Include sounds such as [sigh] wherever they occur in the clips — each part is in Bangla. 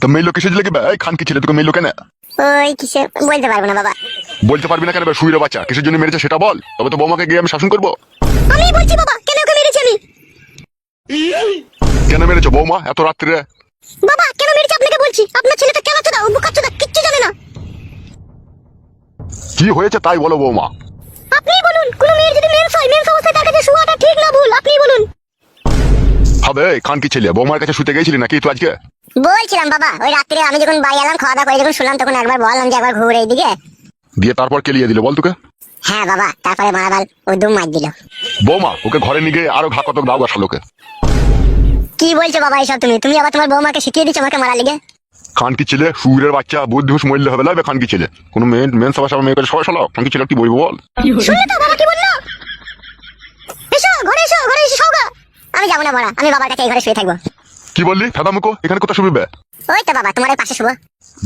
তো মেয়ে লোক কিসে লেগে এই খান কি ছেলে তোকে মেয়ে লোকে না। ওই কিসে বলতে পারব না বাবা। বলতে পারবি না কেন শুইরে বাচ্চা কিসের জন্য মেরেছে সেটা বল। তবে তো বৌমাকে গিয়ে আমি শাসন করব। আমি বলছি বাবা কেন ওকে মেরেছি আমি? কেন মেরেছো বৌমা এত রাত্রে? বাবা কেন মেরেছি আপনাকে বলছি? আপনার ছেলেটা কেন চোদা ও বুকা চোদা কিচ্ছু জানে না। কি হয়েছে তাই বলো বৌমা। আপনি বলুন কোন মেয়ের যদি মেন্স হয় মেন্স অবস্থায় তার কাছে শোয়াটা ঠিক না ভুল আপনি বলুন। হবে? খান কি ছেলে? বৌমার কাছে শুতে গেছিলি নাকি তুই আজকে? বলছিলাম বাবা ওই রাত্রে আমি যখন বাড়ি এলাম খাওয়া দাওয়া করে যখন শুনলাম তখন একবার বললাম যে একবার ঘুরে এইদিকে। দিয়ে তারপর কেলিয়ে দিল বল তোকে? হ্যাঁ বাবা তারপরে মারাবাল ও দুম মার দিল। বৌমা ওকে ঘরে নিয়ে গিয়ে আরও ঘা কতক দাও গাছা লোকে কি বলছো বাবা এইসব তুমি? তুমি আবার তোমার বৌমাকে শিখিয়ে দিচ্ছ আমাকে মারা লিগে? খান কি ছেলে? সুরের বাচ্চা বুদ্ধি হুস মরলে হবে লাগবে খান কি ছেলে? কোনো মেন মেন সভা সভা মেয়ে করে সবাই খান কি ছেলে? কি বলব বল? তো বাবা কি বলল এসো ঘরে এসো ঘরে এসে সৌগা আমি যাব না বড়া আমি বাবার কাছে এই ঘরে শুয়ে থাকব। কি বললি? ফেদা মুখো? এখানে কোথায় শুবিবে? ওই তো বাবা তোমার ওই পাশে শুবো।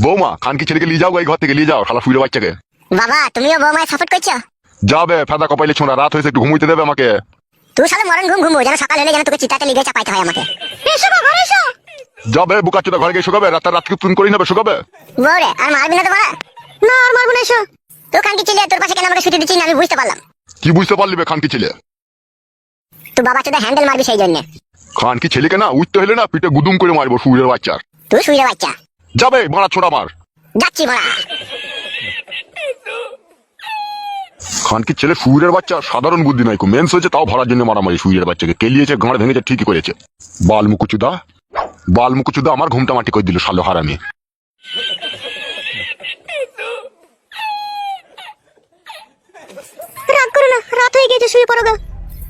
বৌমা খান কি ছেলেকে নিয়ে যাও এই ঘর থেকে নিয়ে যাও শালা সুরের বাচ্চাকে। বাবা তুমিও বৌমায় সাপোর্ট করছ? যাবে ফেদা কপাইলে ছোঁড়া রাত হয়েছে একটু ঘুমুইতে দেবে আমাকে। তুই সালে মরণ ঘুম ঘুমবো যেন সকাল হলে যেন তোকে চিতাতে লিগে চাপাইতে হয় আমাকে। এসো গো, ঘরে এসো। যাবে বুকা চোদা ঘরে গিয়ে শুকাবে রাত রাতকে তুন করি নেবে শুকাবে। বউরে আর মারবি না তো বড়া না আর মারবো না এসো। তুই কানকি ছিলে তোর পাশে কেন আমাকে ছুটি দিচ্ছিস না আমি বুঝতে পারলাম। কি বুঝতে পারলি বে খান কি ছেলে? তুই বাবা চোদা হ্যান্ডেল মারবি সেই জন্য খান কি ছেলেকে না উঠতে হলে না পিঠে গুদুম করে মারবো সুরের বাচ্চার তুই শুয়ে বাচ্চা। যাবে মারা ছোড়া মার। যাচ্ছি বড়া খান কি ছেলে সুরের বাচ্চা? সাধারণ বুদ্ধি নাই কো মেন্স হয়েছে তাও ভরার জন্য মারামারি সুরের বাচ্চাকে। কেলিয়েছে গাঁড় ভেঙেছে ঠিকই করেছে। বাল মুকুচুদা বাল মুকুচুদা আমার ঘুমটা মাটি করে দিল সালো হারামি। রাগ করো না রাত হয়ে গেছে শুয়ে পড়ো গা।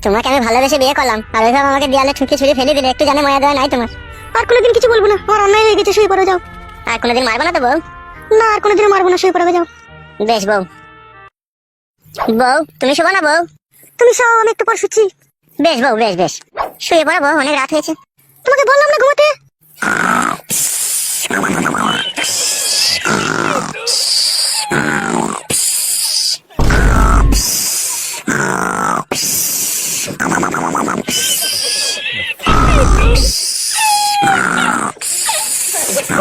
তোমাকে আমি ভালোবেসে বিয়ে করলাম? আর ওইভাবে আমাকে দেয়ালে ঠুকে ছুঁড়ে ফেলে দিলে একটু জানে মায়া দেওয়া নাই তোমার। আর কোনোদিন কিছু বলব না। আর অন্যায় হয়ে গেছে শুয়ে পড়ো যাও। আর কোনোদিন মারবো না তো বউ? না আর কোনোদিন মারবো না শুয়ে পড়ো যাও। বেশ বউ। বউ তুমি শোবো না বউ? তুমি সব আমি একটু পর শুচ্ছি। বেশ বউ বেশ বেশ। শুয়ে পড়ো বউ অনেক রাত হয়েছে। তোমাকে বললাম না ঘুমাতে? হ্যাঁ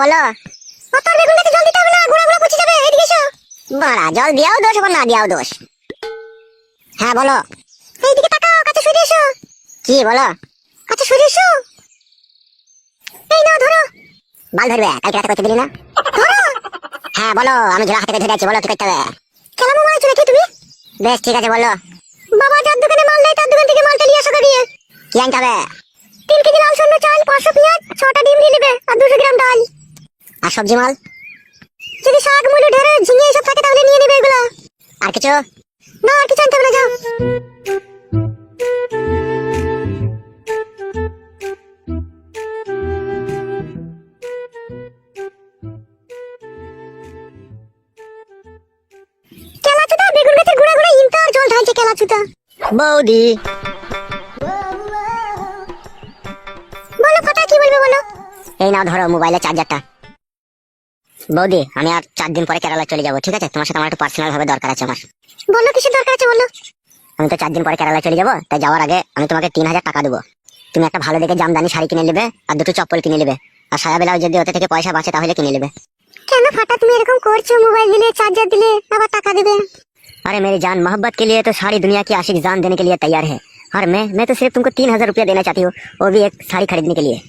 বলো। তোর বেগুনটাকে জল দিতে হবে না? ঘোড়া ঘোড়া পচে যাবে। এদিকে এসো। বাড়া জল দিয়াও দোষ আবার না দিয়াও দোষ। হ্যাঁ বলো। এইদিকে তাকাও কাছে সরে এসো। কি বলো? কাছে সরে এসো। এই না ধরো। বাল ধরবে কালকে রাতে করতে দিলি না? হ্যাঁ বলো, আমি ঝোলা হাতে ধরে আছি বলো কি করতে হবে? কেন মোবাইল চলে কি তুমি? বেশ, ঠিক আছে, বলো। বাবা, যার দোকানে মাল দেয় তার দোকান থেকে মালটা নিয়ে আসো দিয়ে কি আনতে হবে? তিন কেজি লাল সন্ধ্যা চাল, পাঁচশো পেঁয়াজ, ছটা ডিম নিয়ে নেবে, আর দুশো গ্রাম ডাল। আর সবজি মাল? যদি শাক, মুলো ঢেঁড়ে ঝিঙে এসব থাকে, তাহলে নিয়ে নেবে এগুলো। আর কিছু? না, আর কিছু আনতে হবে না, যাও। ঢালছে কেলাচুদা বৌদি। বলো ফাটা কি বলবে বলো? এই নাও ধরো মোবাইলের চার্জারটা। বৌদি, আমি আর চার দিন পরে কেরালা চলে যাব, ঠিক আছে? তোমার সাথে আমার একটু পার্সোনাল ভাবে দরকার আছে আমার। বলো, কিসের দরকার আছে বলো? আমি তো চার দিন পরে কেরালা চলে যাব, তাই যাওয়ার আগে আমি তোমাকে তিন হাজার টাকা দেবো। তুমি একটা ভালো দেখে জামদানি শাড়ি কিনে নেবে, আর দুটো চপ্পল কিনে নেবে। আর সায়া বেলাও যদি ওতে থেকে পয়সা বাঁচে, তাহলে কিনে নেবে। কেন ফাটা? তুমি এরকম করছ, মোবাইল দিলে, চার্জার দিলে, আবার টাকা দেবে। अरे मेरी जान मोहब्बत के लिए तो सारी दुनिया की आशिक जान देने के लिए तैयार है और मैं मैं तो सिर्फ तुमको तीन हजार रुपया देना चाहती हूँ वो भी एक শাড়ি खरीदने के लिए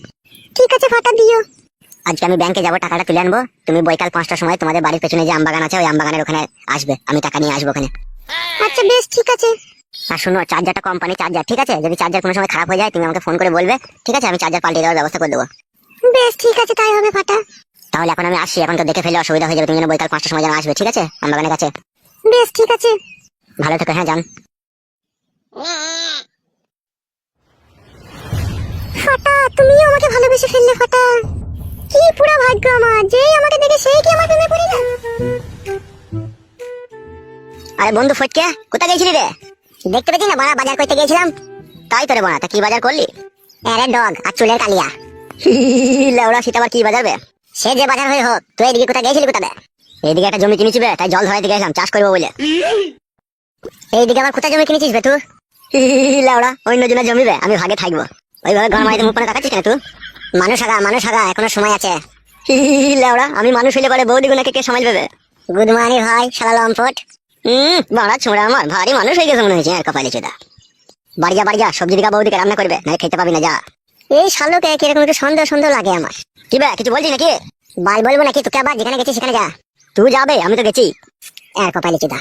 ঠিক আছে ফাটা দিও আজকে আমি ব্যাংকে যাবো টাকাটা তুলে আনবো তুমি বৈকাল পাঁচটার সময় তোমাদের বাড়ির পেছনে যে আমবাগান আছে ওই আমবাগানের ওখানে আসবে আমি টাকা নিয়ে আসবো ওখানে আচ্ছা বেশ ঠিক আছে আর শুনো চার্জারটা কোম্পানি চার্জার ঠিক আছে যদি চার্জার কোনো সময় খারাপ হয়ে যায় তুমি আমাকে ফোন করে বলবে ঠিক আছে আমি চার্জার পাল্টে দেওয়ার ব্যবস্থা করে দেবো বেশ ঠিক আছে তাই হবে ফাটা তাহলে এখন আমি আসছি এখন তো দেখে ফেলে অসুবিধা হয়ে যাবে তুমি যেন বৈকাল পাঁচটার সময় যেন আসবে ঠিক আছে আমবাগানের কাছে বেশ ঠিক আছে। ভালো থেকো হ্যাঁ যান। ফাটা তুমিও আমাকে ভালোবেসে ফেললে ফাটা। কি পুরো ভাগ্য আমার যেই আমাকে দেখে সেই কি আমার প্রেমে পড়ে যায় আরে বন্ধু ফটকে কোথায় গেছিলি রে? দেখতে পেয়েছি না বড়া বাজার করতে গেছিলাম তাই তোরে বাড়া তা কি বাজার করলি? আরে ডগ আর চুলের কালিয়া। [laughs] লেওড়া সেটা আবার কি বাজারবে সে যে বাজার হয়ে হোক তুই এদিকে কোথায় গেছিলি কোথায় এইদিকে একটা জমি কিনেছি তাই জল ধরাই দিকে চাষ করব বলে। এইদিকে আবার কোথায় জমি কিনেছিস বে তুই? [laughs] লাউড়া অন্য জনের জমি বে, আমি ভাগে থাকব। ওইভাবে ঘর মারিতে মুখ করে তাকাচ্ছিস কেন তুই? মানুষ আগা মানুষ আগা, এখনও সময় আছে। [laughs] লাউড়া আমি মানুষ হইলে পরে বৌদি গুনাকে কে সমাজ পাবে গুড মর্নিং ভাই, শালা লম্পট। হুম বাড়া ছোড়া আমার, ভারী মানুষ হয়ে গেছে মনে হয়েছে আর কপালে চোদা। বাড়িয়া বাড়িয়া সবজি দিকা বৌদিকে রান্না করবে না খেতে পাবি না, যা। এই শালোকে কীরকম একটু সন্দেহ সন্দেহ লাগে আমার। কি বে, কিছু বলছিস নাকি? বাল বলব নাকি? তোকে আবার যেখানে গেছিস সেখানে যা। তুই যাবে আমি তো গেছি। আর কপালে চোদা